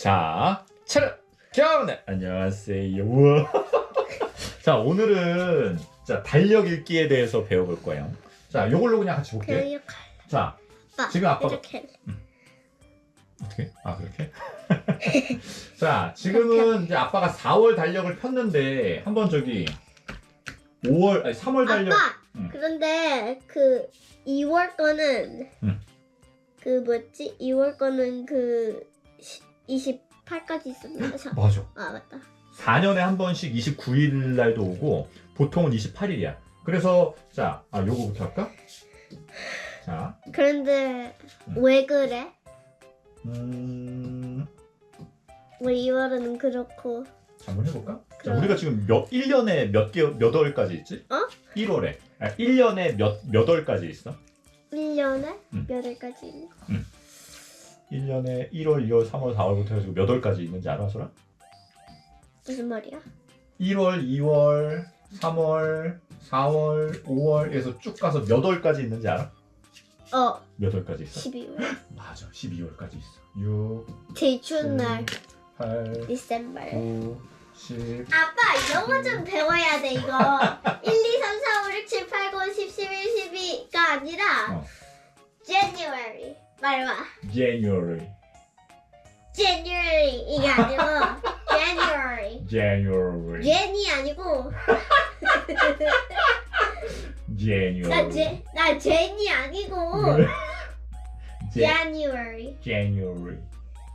자, 차렷! 경례! 안녕하세요. 우와. 자, 오늘은 자, 달력 읽기에 대해서 배워볼 거예요. 자, 요걸로 그냥 같이 볼게. 자, 아빠 지금 아빠가- 이렇게 할래. 어떻게? 아, 그렇게? 자, 지금은 이제 아빠가 4월 달력을 폈는데, 한번 저기, 5월, 아니, 3월 달력. 아빠 응. 그런데 그 2월 거는 응. 그 뭐지 2월 거는 그 28까지 있었는데 자- 맞아. 아 맞다 4년에 한 번씩 29일 날도 오고, 보통은 28일이야. 그래서, 자, 아, 요거부터 할까? 자, 그런데 응. 왜 그래 음, 왜 2월은 그렇고 자, 한번 해볼까? 자, 그럼. 우리가 지금 몇, 1년에 몇 개, 몇 월까지 있지? 어? 1월에. 아, 1년에 몇, 몇 월까지 있어? 1년에 응. 몇 월까지 있는 1년에 1월, 2월, 3월, 4월부터 해가지고 몇 월까지 있는지 알아, 소라? 무슨 말이야 1월, 2월, 3월, 4월, 5월에서 쭉 가서 몇 월까지 있는지 알아? 어 몇 월까지 있어? 12월 맞아, 12월까지 있어. 6, 제일 추운 날 8, 디셈버 9, 10. 아빠 영어 좀 배워야 돼 이거 1, 2, 3, 4, 5, 6, 7, 8, 9, 10, 11, 12가 아니라 어. January 말해봐 January, January 이게 아니고 January January, Jenny 아니고 January. 나, 제, 나 Jenny 아니고 네. 제- January January.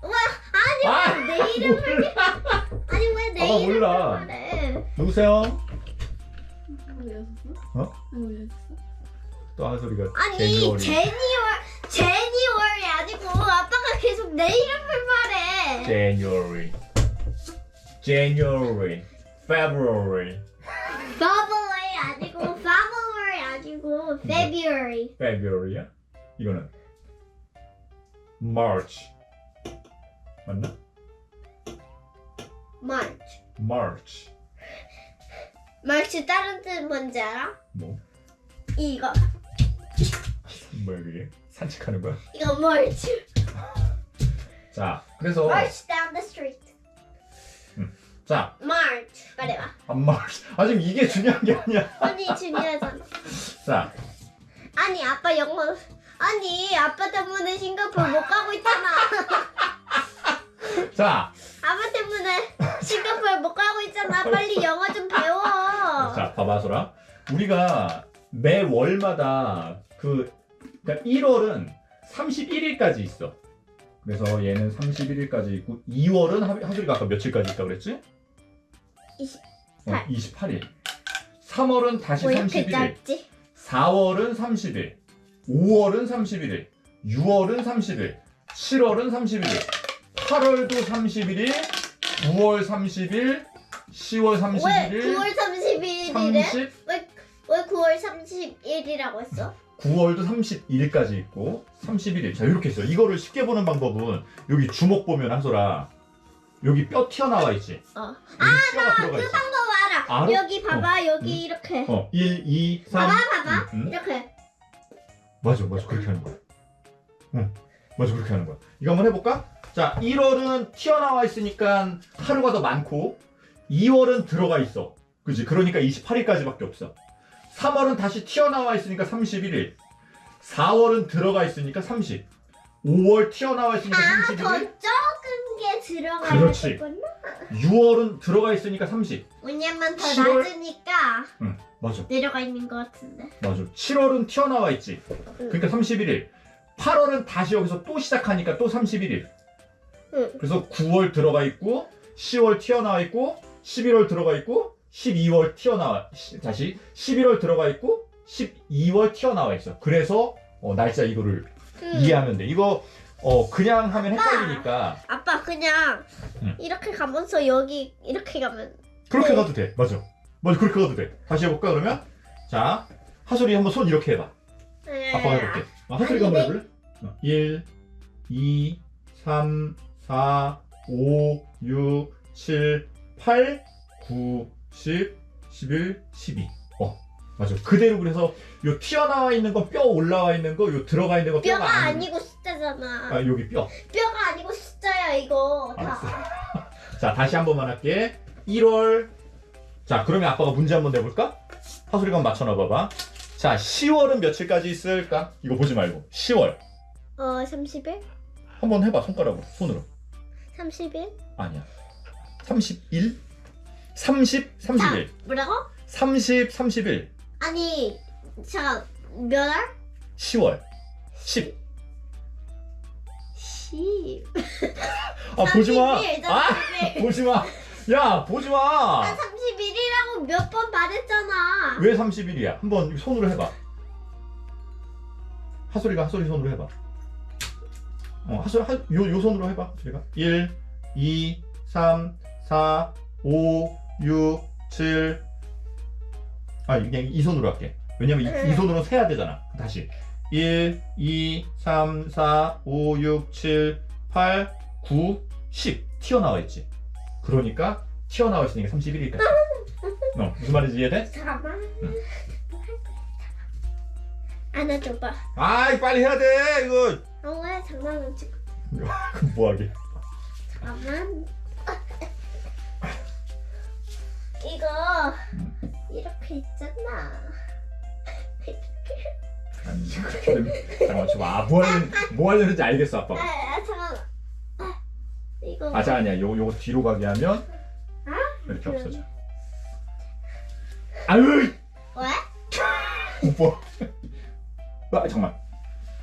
와 아, 아니 왜 내 이름을 아니 왜 내 아빠 이름을 몰라. 말해 누구세요? 올렸었어? 어? 올렸어? 또한 소리가 아니 January 아니고 아빠가 계속 내 이름을 말해 January, January, February, February 아니고 February 아니고 February February야? 이거는 March 맞나? March March March 다른 뜻 뭔지 알아? 뭐 이거 뭐야 그게 산책하는 거야? 이거 March 자 그래서 March down the street. 자. March. 말해봐. 안 March. 아 지금 이게 중요한 게 아니야. 아니 중요하잖아. 자. 아니 아빠 영어. 아니 아빠 때문에 싱가포르 못 가고 있잖아. 자, 아빠 때문에 싱가포르 못 가고 있잖아. 빨리 영어 좀 배워. 자, 봐봐, 소라. 우리가 매 월마다 그, 그러니까 1월은 31일까지 있어. 그래서 얘는 31일까지 있고, 2월은 하- 하솔이가 아까 며칠까지 있다고 그랬지? 28. 어, 28일. 3월은 다시 뭐 이렇게 31일. 짧지? 4월은 30일. 5월은 31일. 6월은 30일. 7월은 31일. 8월도 31일. 9월 30일. 10월 왜 31일. 9월 31일이래? 30, 왜 9월 31일이라고 했어? 9월도 31일까지 있고 31일. 자 이렇게 있어. 이거를 쉽게 보는 방법은 여기 주먹 보면 한소라 여기 뼈 튀어나와 있지. 어. 여기 뼈가 들어가. 방법 알아. 알아? 여기 봐봐 여기 이렇게 어, 1, 2, 3. 봐봐 봐봐 응, 응. 이렇게 맞아, 맞아. 그렇게 하는 거야. 응, 맞아. 그렇게 하는 거야. 이거 한번 해볼까? 자, 1월은 튀어나와 있으니까 하루가 더 많고 2월은 들어가 있어. 그지? 그러니까 28일까지밖에 없어. 3월은 다시 튀어나와 있으니까 31일. 4월은 들어가 있으니까 30. 5월 튀어나와 있으니까 아더 31일. 적은 게 들어가야 그렇지. 되구나 6월은 들어가 있으니까 30. 왜냐면 더 7월? 낮으니까 응, 맞아. 내려가 있는 것 같은데 맞아. 7월은 튀어나와 있지. 그러니까 31일. 8월은 다시 여기서 또 시작하니까 또 31일. 응. 그래서 9월 들어가 있고 10월 튀어나와 있고 11월 들어가 있고 12월 튀어나와 시- 다시 11월 들어가 있고 12월 튀어나와 있어. 그래서 어, 날짜 이거를 응. 이해하면 돼. 이거 어, 그냥 하면 헷갈리니까 아빠 그냥 응. 이렇게 가면서 여기 이렇게 가면 그렇게 네. 가도 돼. 맞아. 맞아. 그렇게 가도 돼. 다시 해볼까 그러면? 자, 하솔이 한번 손 이렇게 해봐. 아빠가 해볼게. 아, 하솔이가 한번 해볼래? 어, 1, 2, 3, 4, 5, 6, 7, 8, 9, 10, 11, 12. 어, 맞아. 그대로 그래서 요 튀어나와 있는 건뼈 올라와 있는 거, 요 들어가 있는 거 뼈가, 뼈가 아니- 아니고 숫자잖아 아, 여기 뼈. 뼈가 아니고 숫자야 이거 다. 알았어. 자, 다시 한 번만 할게. 1월. 자, 그러면 아빠가 문제 한번 내볼까? 하소리가 한번 맞춰놔 봐봐. 자, 10월은 며칠까지 있을까? 이거 보지 말고. 10월. 어 30일? 한번 해봐, 손가락으로. 손으로. 30일? 아니야. 31? 30? 31. 뭐라고? 30, 31. 아니 자 몇 월? 10월. 10. 10. 아, 보지 마. 30일, 아, 30일. 보지 마. 야, 보지 마. 나 31이라고 몇 번 말했잖아. 왜 30일이야? 한번 손으로 해봐. 하소리가 하소리 손으로 해봐. 어, 하소리, 하, 요, 요 손으로 해봐. 하소리가. 1, 2, 3, 4, 5, 6, 7. 아, 그냥 이 손으로 할게. 왜냐면 이, 이 손으로 세야 되잖아. 다시. 1, 2, 3, 4, 5, 6, 7, 8, 9, 10. 튀어나와 있지. 그러니까 튀어나와 있으니까 31일까지. 어, 무슨 말인지 이해돼? 잠깐만. 응. 안아줘봐. 아이 빨리 해야 돼 이거 어, 왜 장난을 치고. 뭐하게 잠깐만. 잠깐만 줘봐 아, 뭐 하려는 뭐 하려는지 알겠어 아, 아빠가 아 잠깐만. 아, 이거. 아 자 아니야 요 요거 뒤로 가게 하면 아? 이렇게. 없어져 아유 왜? 뭐 아, 잠깐만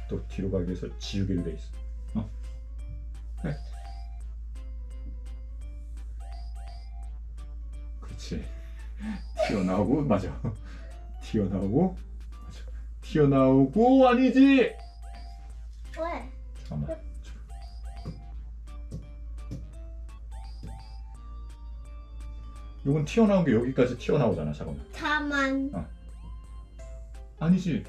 또 뒤로 가기 위해서 지우개로 돼 있어 어 그래 그렇지 튀어나오고 맞아 튀어나오고 튀어나오고 아니지 왜? 잠깐만 요건 튀어나온 게 여기까지 튀어나오잖아 잠깐만 다만. 아니지.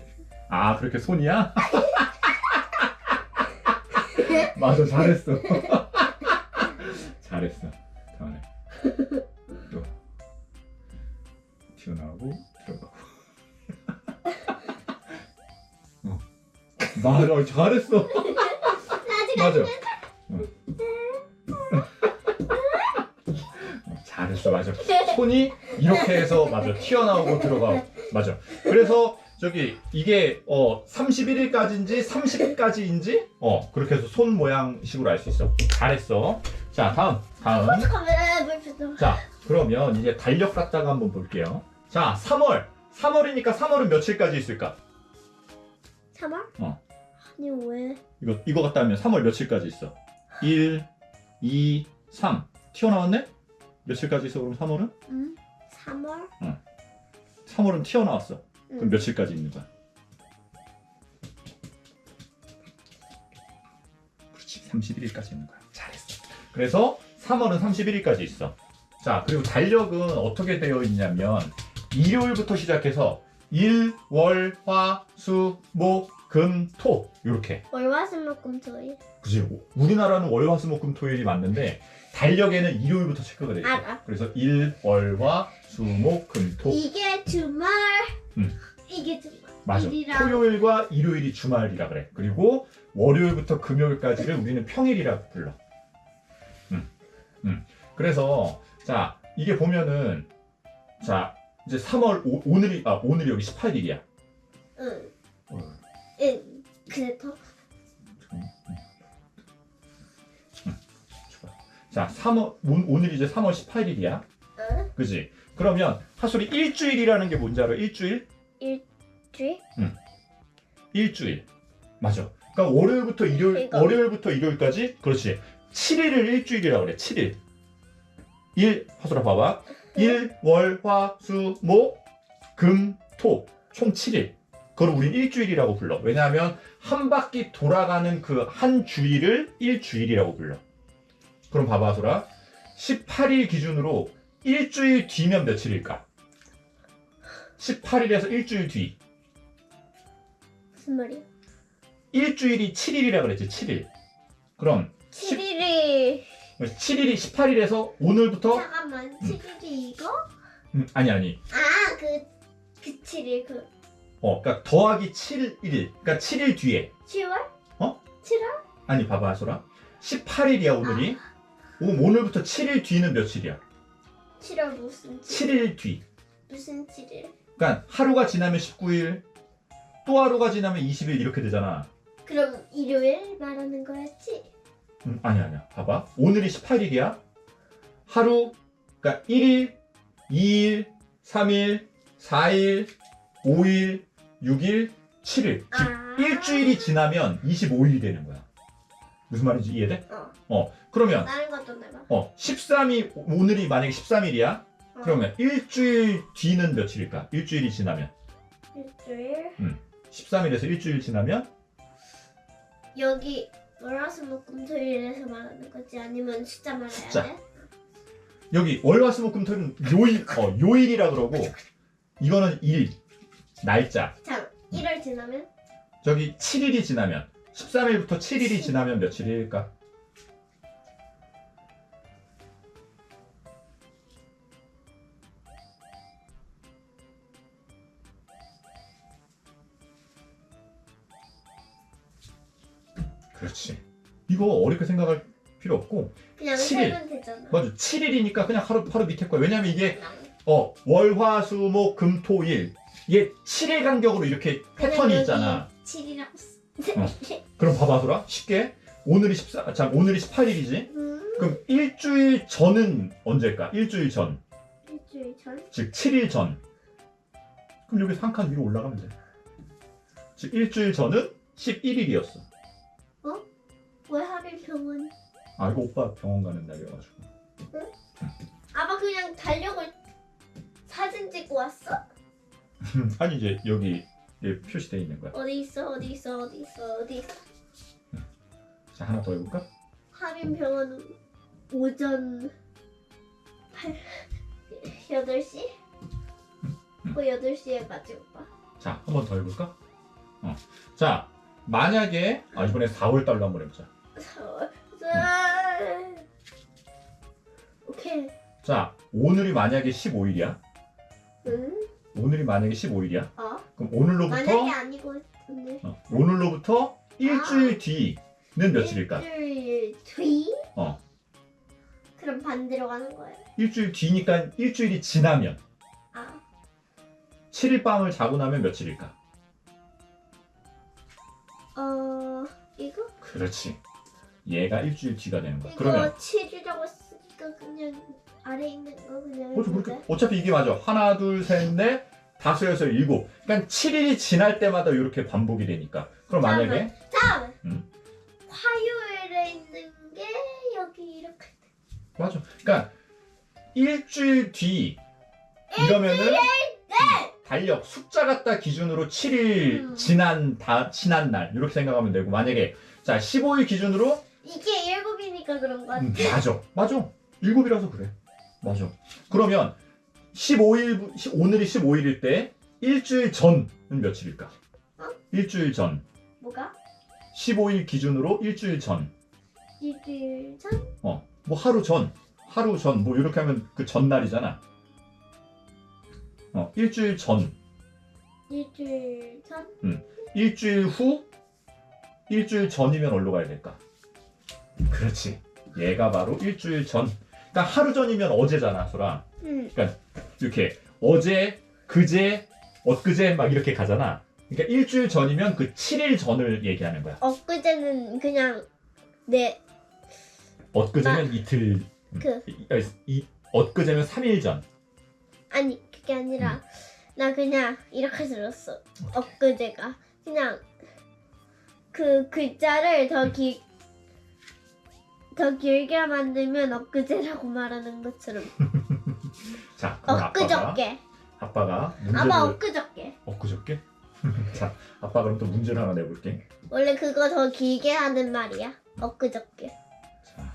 아, 그렇게 손이야? 맞아, 잘했어. 잘했어. 다음에. 또. 튀어나오고, 맞아, 잘했어. 아직 맞아. 어. 어, 잘했어, 맞아. 손이 이렇게 해서 맞아 튀어나오고 들어가고 맞아. 그래서 저기 이게 어 31일까지인지 30일까지인지 어 그렇게 해서 손 모양식으로 알 수 있어. 잘했어. 자 다음 다음. 물 좀. 자 그러면 이제 달력 갖다가 한번 볼게요. 자 3월 3월이니까 3월은 며칠까지 있을까? 3월? 어. 아니 왜? 이거 이거 갖다 하면 3월 며칠까지 있어? 1, 2, 3 튀어나왔네? 며칠까지 있어 그럼 3월은? 응? 3월? 3월은 튀어나왔어. 그럼 응. 며칠까지 있는 거야? 그렇지. 31일까지 있는 거야. 잘했어. 그래서 3월은 31일까지 있어. 자, 그리고 달력은 어떻게 되어 있냐면 일요일부터 시작해서 일, 월, 화, 수, 목, 금, 토 이렇게. 월화수목금토일. 그지? 우리나라는 월, 화, 수, 목, 금, 토일이 맞는데 달력에는 일요일부터 체크가 돼 있어. 알아. 그래서 일, 월, 화, 수, 목, 금, 토. 이게 주말. 응. 이게 주말. 맞아. 일이랑- 토요일과 일요일이 주말이라 그래. 그리고 월요일부터 금요일까지를 우리는 평일이라 불러. 음. 음. 그래서 자, 이게 보면은 자, 이제 3월 오, 오늘이 아, 오늘이 여기 18일이야. 응. 어, 응. 그래도 자, 3월 오, 오늘이 이제 3월 18일이야. 응? 그지? 그러면 하솔이 일주일이라는 게 뭔지 알아? 일주일? 일주일? 일주일. 맞아. 그러니까 월요일부터 일요일, 이거. 월요일부터 일요일까지, 그렇지. 7일을 일주일이라고 그래. 7일. 일, 하소라 봐봐. 일, 월, 화, 수, 목, 금, 토. 총 7일. 그걸 우린 일주일이라고 불러. 왜냐하면 한 바퀴 돌아가는 그 한 주일을 일주일이라고 불러. 그럼 봐봐, 하소라. 18일 기준으로 일주일 뒤면 며칠일까? 18일에서 일주일 뒤. 무슨 말이야? 일주일이 7일이라 그랬지 7일 그럼 7일이 7일이 18일에서 오늘부터 잠깐만 7일이 이거? 음, 아니 아니 아 그 그 7일 그 어 그러니까 더하기 7일 그러니까 7일 뒤에 10월? 어? 7월? 아니 봐봐 소라 18일이야 오늘이. 오, 오늘부터 7일 뒤는 며칠이야? 7월 무슨 7일? 7일 뒤. 무슨 7일? 그러니까 하루가 지나면 19일, 또 하루가 지나면 20일 이렇게 되잖아. 그럼 일요일 말하는 거였지? 음, 아니야 아니야. 봐봐. 오늘이 18일이야. 하루 그러니까 1일, 2일, 3일, 4일, 5일, 6일, 7일. 즉 아. 일주일이 지나면 25일이 되는 거야. 무슨 말인지 이해돼? 어. 어. 그러면 다른 것도 내봐. 어, 13일 오늘이 만약에 13일이야. 어. 그러면 일주일 뒤는 며칠일까? 일주일이 지나면 일주일. 13일에서 일주일 지나면 여기 월화수목금토일에서 말하는 거지 아니면 숫자 말해야 숫자. 돼? 여기 월화수목금토일은 요일 어, 요일이라 그러고 이거는 일 날짜. 자, 1월 지나면 저기 7일이 지나면 13일부터 7일이 지나면 며칠일까? 그렇지. 이거 어렵게 생각할 필요 없고 그냥 칠일. 세면 되잖아. 맞아 7일이니까 그냥 하루 하루 밑에 거야. 왜냐면 이게 어 월화수목 금토일 이게 7일 간격으로 이렇게 패턴이 있잖아. 7이라고 써. 어. 그럼 봐봐 소라 쉽게 오늘이 14, 자 오늘이 18일이지. 음, 그럼 일주일 전은 언제일까? 일주일 전, 일주일 전. 즉 7일 전. 그럼 여기서 한 칸 위로 올라가면 돼. 즉 일주일 전은 11일이었어. 왜 하필 병원? 아 이거 오빠 병원 가는 날이어가지고. 아빠 그냥 달력을 사진 찍고 왔어? 아니 이제 여기 예, 표시돼 있는 거야. 어디 있어? 어디 있어? 어디 있어? 어디 있어? 자 하나 더 해볼까? 하빈 병원 오전 8 8시? 그 8시에 가지 오빠. 자 한 번 더 해볼까? 어. 자 만약에 아 이번에 4월 달로 한 번 해보자. 오케이. 자 오늘이 만약에 15일이야. 응? 오늘이 만약에 15일이야. 어? 그럼 오늘로부터 만약에 아니고 오늘. 어, 오늘로부터 일주일 뒤는 며칠일까? 일주일 뒤? 어. 그럼 반대로 가는 거야. 일주일 뒤니까 일주일이 지나면 아. 7일 밤을 자고 나면 며칠일까? 어, 이거? 그렇지. 얘가 일주일 뒤가 되는 거야. 이거 그러면 7 그냥 아래 있는 거 그냥 그렇죠. 그렇게 돼? 어차피 이게 맞아. 하나, 둘, 셋, 넷, 다섯, 여섯, 일곱. 그러니까 7일이 지날 때마다 이렇게 반복이 되니까. 그럼 만약에 다음! 음. 화요일에 있는 게 여기 이렇게 맞아. 그러니까 일주일 뒤 이러면은 달력 숫자 갖다 기준으로 7일 음. 지난 다 지난 날 이렇게 생각하면 되고 만약에 자 15일 기준으로 이게 일곱이니까 그런 거 같아. 음, 맞아. 맞아. 일곱이라서 그래. 맞아. 그러면 15일 오늘이 15일일 때 일주일 전은 며칠일까? 어? 일주일 전. 뭐가? 15일 기준으로 일주일 전. 일주일 전? 어. 뭐 하루 전. 하루 전. 뭐 이렇게 하면 그 전날이잖아. 어, 일주일 전. 일주일 전? 일주일 후. 일주일 전이면 어디로 가야 될까? 그렇지. 얘가 바로 일주일 전. 그러니까 하루 전이면 어제잖아, 소라. 응. 이렇게 어제, 그제, 엊그제 막 이렇게 가잖아. 그러니까 일주일 전이면 그 7일 전을 얘기하는 거야. 엊그제는 그냥 내 엊그제면 이틀. 그- 이, 이- 이- 엊그제면 3일 전. 아니 그게 아니라 나 그냥 이렇게 들었어. 엊그제가 그냥 그 글자를 더 기. 더 길게 만들면 엊그제라고 말하는 것처럼. 자, 그럼 아빠가 엊그저께. 아빠가 문제를 아마 엊그저께. 엊그저께? 자, 아빠 그럼 또 문제를 하나 내볼게. 원래 그거 더 길게 하는 말이야. 엊그저께. 자,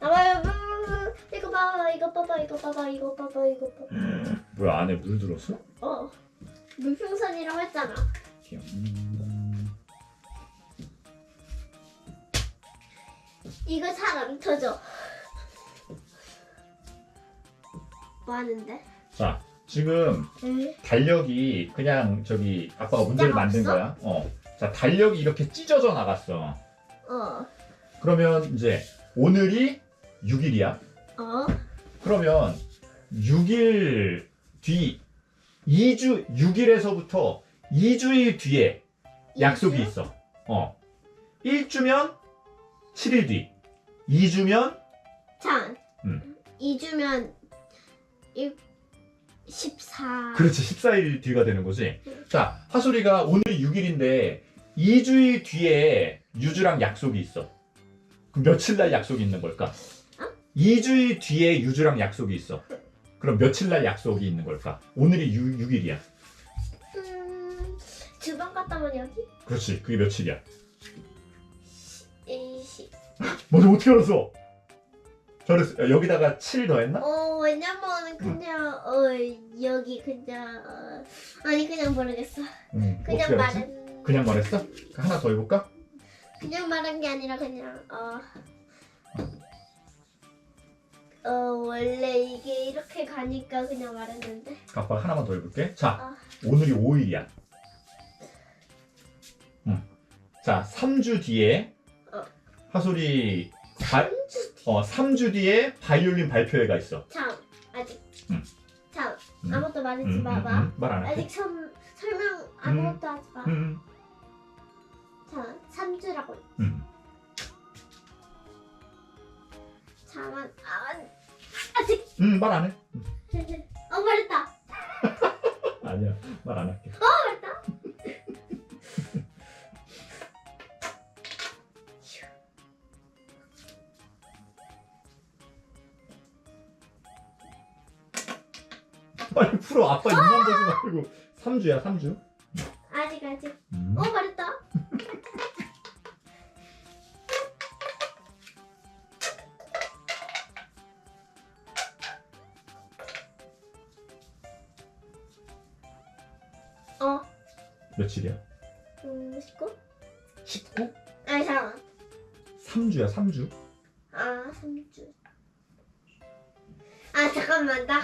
아빠 이거 봐봐 이거 봐봐 이거 봐봐 이거 봐봐 이거 봐봐. 뭐야 안에 물 들었어? 어 물풍선이라고 했잖아. 음, 이거 잘 안 터져 뭐 하는데? 자, 지금 응. 달력이 그냥 저기 아빠가 문제를 만든 없어? 거야. 어. 자, 달력이 이렇게 찢어져 나갔어. 어. 그러면 이제 오늘이 6일이야. 어. 그러면 6일 뒤 2주 6일에서부터 2주일 뒤에 약속이? 있어. 어. 1주면 7일 뒤. 2주면 참. 음. 2주면 1 14. 그렇지 14일 뒤가 되는 거지. 응. 자, 하솔이가 오늘이 6일인데 2주일 뒤에 유주랑 약속이 있어. 그럼 며칠 날 약속이 있는 걸까? 어? 2주일 뒤에 유주랑 약속이 있어. 그럼 며칠 날 약속이 있는 걸까? 오늘이 6, 6일이야. 음. 주방 갔다 오면 여기? 그렇지. 그게 며칠이야? 20. 맞아, 어떻게 알았어? 잘했어. 야, 여기다가 7 더했나? 어, 왜냐면 그냥 어 여기 그냥 어, 아니 그냥 모르겠어. 응. 그냥 어떻게 알았지? 말은 그냥 말했어? 하나 더 해볼까? 그냥 말한 게 아니라 그냥 어. 어 원래 이게 이렇게 가니까 그냥 말했는데 아빠 하나만 더 해볼게. 자, 어. 오늘이 5일이야. 응. 자, 3주 뒤에 어. 하솔이 바, 어, 3주 뒤에 바이올린 발표회가 있어. 참 아직 응. 참 음. 아무것도 말하지 응, 응, 마봐 응. 말안 할게. 아직 설, 설명 아무것도 하지 마. 응, 자 3주라고 응. 잠만 아, 아직 응, 말 안 해. 어 말했다 아니야, 말 안 할게. 어 빨리 풀어. 아빠 입만 보지 말고. 3주야, 3주.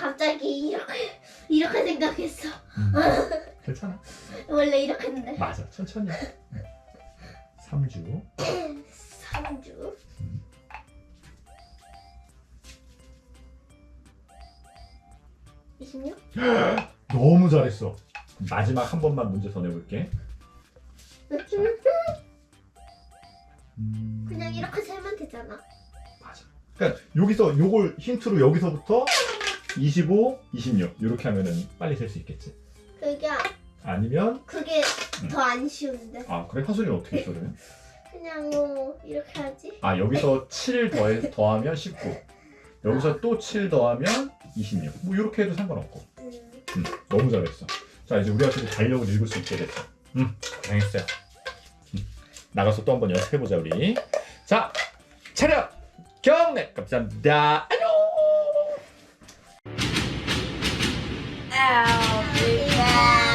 갑자기 이렇게 이렇게 생각했어 음. 괜찮아. 원래 이렇게 했는데 맞아, 천천히 해. 3주. 3주 이십육? 너무 잘했어. 마지막 한 번만 문제 더 내볼게. 음. 그냥 이렇게 세면 되잖아 맞아. 그러니까 여기서 요걸 힌트로 여기서부터 25, 26 이렇게 하면은 빨리 셀 수 있겠지. 그게 아니면 그게 음. 더안 쉬운데. 아 그래? 하솔이는 어떻게 했어 그러면? 그냥 뭐 이렇게 하지? 아 여기서 7 더해, 더하면 19 여기서 또 7 더하면 26뭐 이렇게 해도 상관없고. 음. 음, 너무 잘했어. 자 이제 우리 아들이 달력을 읽을 수 있게 됐어. 음 고생했어요. 음, 나가서 또 한번 연습해보자 우리. 자 차렷! 경례! 감사합니다 out. Big out.